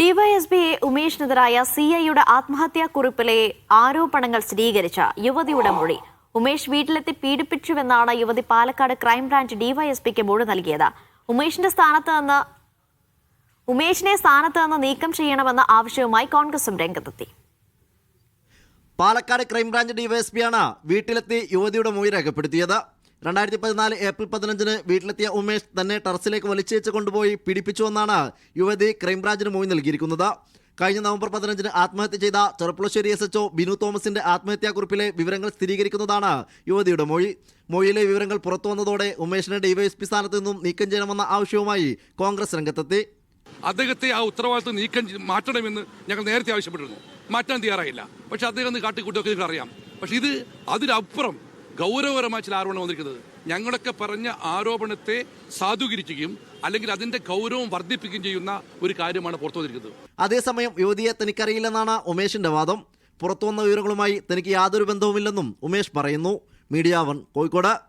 DYSP ഉമേഷിനെതിരായ C ഐയുടെ ആത്മഹത്യാക്കുറിപ്പിലെ ആരോപണങ്ങൾ സ്ഥിരീകരിച്ച യുവതിയുടെ മൊഴി. ഉമേഷ് വീട്ടിലെത്തി പീഡിപ്പിച്ചുവെന്നാണ് യുവതി പാലക്കാട് ക്രൈംബ്രാഞ്ച് ഡിവൈഎസ്പിക്ക് മൊഴി നൽകിയത്. ഉമേഷിന്റെ സ്ഥാനത്ത് നിന്ന് ഉമേഷിനെ സ്ഥാനത്ത് നിന്ന് നീക്കം ചെയ്യണമെന്ന ആവശ്യവുമായി കോൺഗ്രസും രംഗത്തെത്തി. പാലക്കാട് ക്രൈംബ്രാഞ്ച് ഡിവൈഎസ്പിയാണ് വീട്ടിലെത്തി യുവതിയുടെ മൊഴി രേഖപ്പെടുത്തിയത്. രണ്ടായിരത്തി പതിനാല് ഏപ്രിൽ പതിനഞ്ചിന് വീട്ടിലെത്തിയ ഉമേഷ് തന്നെ ടെറസിലേക്ക് വലിച്ചേച്ച് കൊണ്ടുപോയി പിടിപ്പിച്ചുവെന്നാണ് യുവതി ക്രൈംബ്രാഞ്ചിന് മൊഴി നൽകിയിരിക്കുന്നത്. കഴിഞ്ഞ നവംബർ പതിനഞ്ചിന് ആത്മഹത്യ ചെയ്ത ചെറുപ്പുളശ്ശേരി എസ് എച്ച്ഒ ബിനു തോമസിന്റെ ആത്മഹത്യാക്കുറിപ്പിലെ വിവരങ്ങൾ സ്ഥിരീകരിക്കുന്നതാണ് യുവതിയുടെ മൊഴി. മൊഴിയിലെ വിവരങ്ങൾ പുറത്തു വന്നതോടെ ഉമേഷിനെ ഡിവൈഎസ്പി സ്ഥാനത്ത് നിന്നും നീക്കം ചെയ്യണമെന്ന ആവശ്യവുമായി കോൺഗ്രസ് രംഗത്തെത്തി. അദ്ദേഹത്തെ ആ ഉത്തരവാദിത്വം നീക്കം മാറ്റണമെന്ന് ഞങ്ങൾ നേരത്തെ ആവശ്യപ്പെട്ടിരുന്നു. മാറ്റാൻ തയ്യാറായില്ല. പക്ഷെ അദ്ദേഹം കാട്ടിക്കൂട്ടൊക്കെ അറിയാം പക്ഷെ ഇത് അതിനപ്പുറം ഗൗരവപരമായ ചില ആരോപണം വന്നിരിക്കുന്നത്. ഞങ്ങളൊക്കെ പറഞ്ഞ ആരോപണത്തെ സാധൂകരിക്കുകയും അല്ലെങ്കിൽ അതിന്റെ ഗൗരവം വർദ്ധിപ്പിക്കുകയും ചെയ്യുന്ന ഒരു കാര്യമാണ് പുറത്തു വന്നിരിക്കുന്നത്. അതേസമയം യുവതിയെ തനിക്കറിയില്ലെന്നാണ് ഉമേഷിന്റെ വാദം. പുറത്തുവന്ന വിവരങ്ങളുമായി തനിക്ക് യാതൊരു ബന്ധവുമില്ലെന്നും ഉമേഷ് പറയുന്നു. Media one Kozhikode.